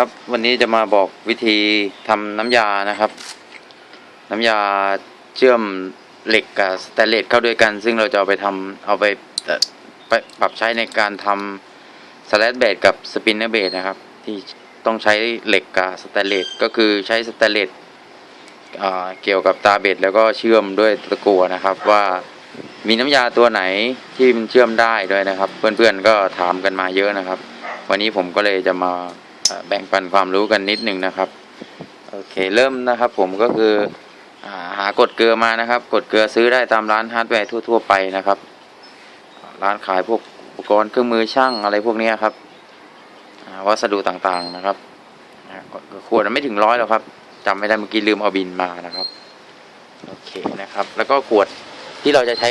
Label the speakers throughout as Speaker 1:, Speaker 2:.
Speaker 1: ครับวันนี้จะมาบอกวิธีทำน้ำยานะครับ น้ำยาเชื่อมเหล็กกับสแตนเลสเข้าด้วยกัน ซึ่งเราจะเอาไปทำเอาไปไปปรับใช้ในการทำสแลดเบดกับสปินเนอร์เบดนะครับ ที่ต้องใช้เหล็กกับสแตนเลสก็คือใช้สแตนเลสเกี่ยวกับตาเบดแล้วก็เชื่อมด้วยตะกั่วนะครับว่ามีน้ำยาตัวไหนที่มันเชื่อมได้ด้วยนะครับ เพื่อนๆก็ถามกันมาเยอะนะครับ วันนี้ผมก็เลยจะมา แบ่งปันความรู้กันนิดหนึ่งนะครับ โอเคเริ่มนะครับผมก็คืออหากดเกลือมานะครับ กดเกลือซื้อได้ตามร้านฮาร์ดแวร์ทั่ว ๆ ไปนะครับ ร้านขายพวกอุปกรณ์เครื่องมือช่างอะไรพวกนี้ครับวัสดุต่างๆนะครับขวดไม่ถึงร้อยหรอกครับจำไม่ได้เมื่อกี้ลืมเอาบินมานะครับโอเคนะครับ แล้วก็ขวดที่เราจะใช้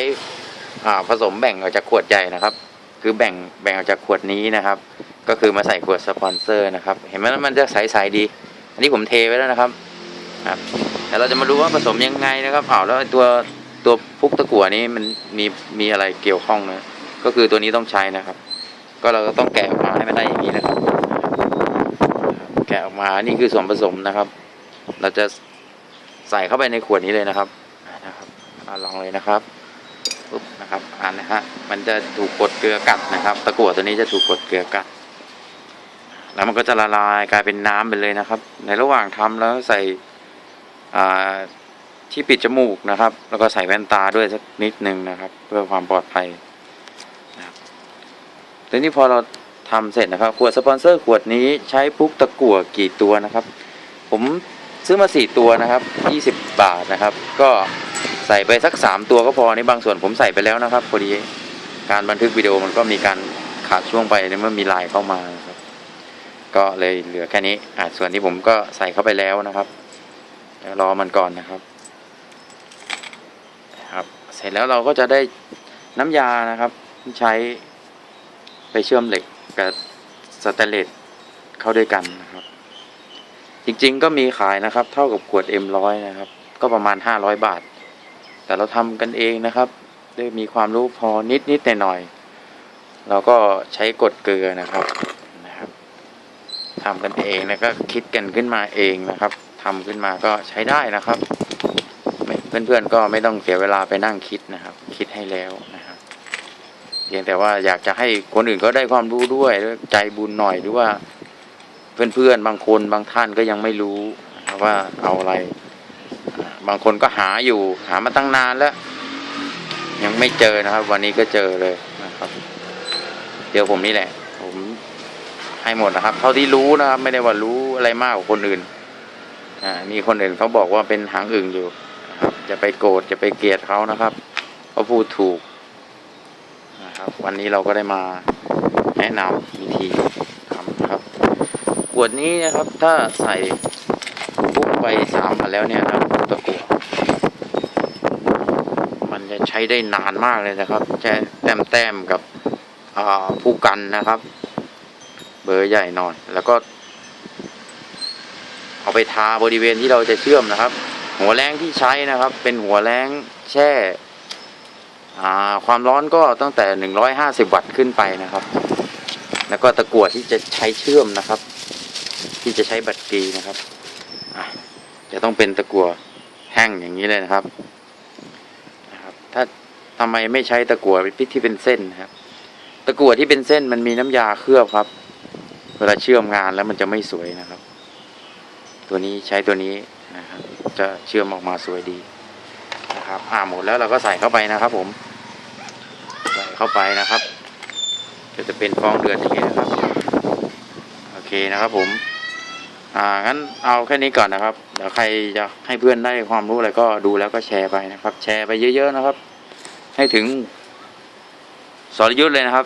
Speaker 1: ผสมแบ่งออกจากขวดใหญ่นะครับ คือแบ่งแบ่งออกจากขวดนี้นะครับ ก็คือมาใส่ขวดสปอนเซอร์นะครับ เห็นไหมมันจะใสๆดี อันนี้ผมเทไว้แล้วนะครับครับแต่เราจะมาดูว่าผสมยังไงนะครับอ้าวแล้วตัวตัวพุกตะกั่วนี้มันมีมีอะไรเกี่ยวข้องนะก็คือตัวนี้ต้องใช้นะครับ ก็เราก็ต้องแกะออกมาให้มันได้อย่างนี้นะครับ แกะออกมานี่คือส่วนผสมนะครับ เราจะใส่เข้าไปในขวดนี้เลยนะครับนะครับลองเลยนะครับปุ๊บนะครับอ่านนะฮะมันจะถูกกดเกลือกัดนะครับ ตะกั่วตัวนี้จะถูกกดเกลือกัด แล้วมันก็จะละลายกลายเป็นน้ำไปเลยนะครับ ในระหว่างทำแล้วใส่ที่ปิดจมูกนะครับ แล้วก็ใส่แว่นตาด้วยสักนิดนึงนะครับ เพื่อความปลอดภัยนะครับทีนี้พอเราทำเสร็จนะครับ ขวดสปอนเซอร์ขวดนี้ใช้ปุ๊กตะกั่วกี่ตัวนะครับ ผมซื้อมาสี่ตัวนะครับยี่สิบบาทนะครับ ก็ใส่ไปสักสามตัวก็พอในบางส่วนผมใส่ไปแล้วนะครับพอดีการบันทึกวิดีโอมันก็มีการขาดช่วงไปในเมื่อมีลน์เข้ามานะครับ ก็เลยเหลือแค่นี้อ่าส่วนที่ผมก็ใส่เข้าไปแล้วนะครับเดี๋ยวรอมันก่อนนะครับ ครับ เสร็จแล้วเราก็จะได้น้ำยานะครับที่ใช้ไปเชื่อมเหล็กกับสแตนเลสเข้าด้วยกันนะครับ จริงๆก็มีขายนะครับ เท่ากับขวด M100 นะครับ ก็ประมาณ 500 บาท แต่เราทำกันเองนะครับด้วยมีความรู้พอนิดๆหน่อยๆเราก็ใช้กดเกลือนะครับ ทำกันเองแล้วก็คิดกันขึ้นมาเองนะครับทำขึ้นมาก็ใช้ได้นะครับเพื่อนๆก็ไม่ต้องเสียเวลาไปนั่งคิดนะครับ คิดให้แล้วนะครับเพียงแต่ว่าอยากจะให้คนอื่นก็ได้ความรู้ด้วยใจบุญหน่อยหรือว่า เพื่อนๆบางคนบางท่านก็ยังไม่รู้ว่าเอาอะไร บางคนก็หาอยู่ หามาตั้งนานแล้ว ยังไม่เจอนะครับ วันนี้ก็เจอเลยนะครับ เดี๋ยวผมนี่แหละ ผม ให้หมดนะครับ เท่าที่รู้นะครับ ไม่ได้ว่ารู้อะไรมากกว่าคนอื่น อ่า มีคนอื่นเขาบอกว่าเป็นหางอึ่งอยู่นะครับจะไปโกรธจะไปเกลียดเขานะครับเขาพูดถูกนะครับ วันนี้เราก็ได้มาแนะนำวิธีทำนะครับขวดนี้นะครับ ถ้าใส่ปุ๊บไปสามพันแล้วเนี่ยนะครับตะกั่วมันจะใช้ได้นานมากเลยนะครับแค่แต้มแต้มๆกับผู้กันนะครับ เบอร์ใหญ่หน่อยแล้วก็เอาไปทาบริเวณที่เราจะเชื่อมนะครับ หัวแรงที่ใช้นะครับ เป็นหัวแรงแช่ความร้อนก็ตั้งแต่หนึ่งร้อยห้าสิบวัตต์ขึ้นไปนะครับ แล้วก็ตะกั่วที่จะใช้เชื่อมนะครับ ที่จะใช้บตเตรีนะครับจะต้องเป็นตะกั่วแห้งอย่างนี้เลยนะครับนะครับ ถ้าทำไมไม่ใช้ตะกั่วที่เป็นเส้นนะครับ ตะกั่วที่เป็นเส้นมันมีน้ำยาเคลือบครับ วลาเชื่อมงานแล้วมันจะไม่สวยนะครับ ตัวนี้ใช้ตัวนี้นะครับ จะเชื่อมออกมาสวยดีนะครับ อ่าหมดแล้วเราก็ใส่เข้าไปนะครับ ผม ใส่เข้าไปนะครับ ก็จะเป็นฟองเดือดอย่างนี้นะครับ โอเคนะครับ ผม อ่างั้นเอาแค่นี้ก่อนนะครับ เดี๋ยวใครจะให้เพื่อนได้ความรู้อะไรก็ดูแล้วก็แชร์ไปนะครับ แชร์ไปเยอะ ๆ นะครับ ให้ถึงสรยุทธ์เลยนะครับ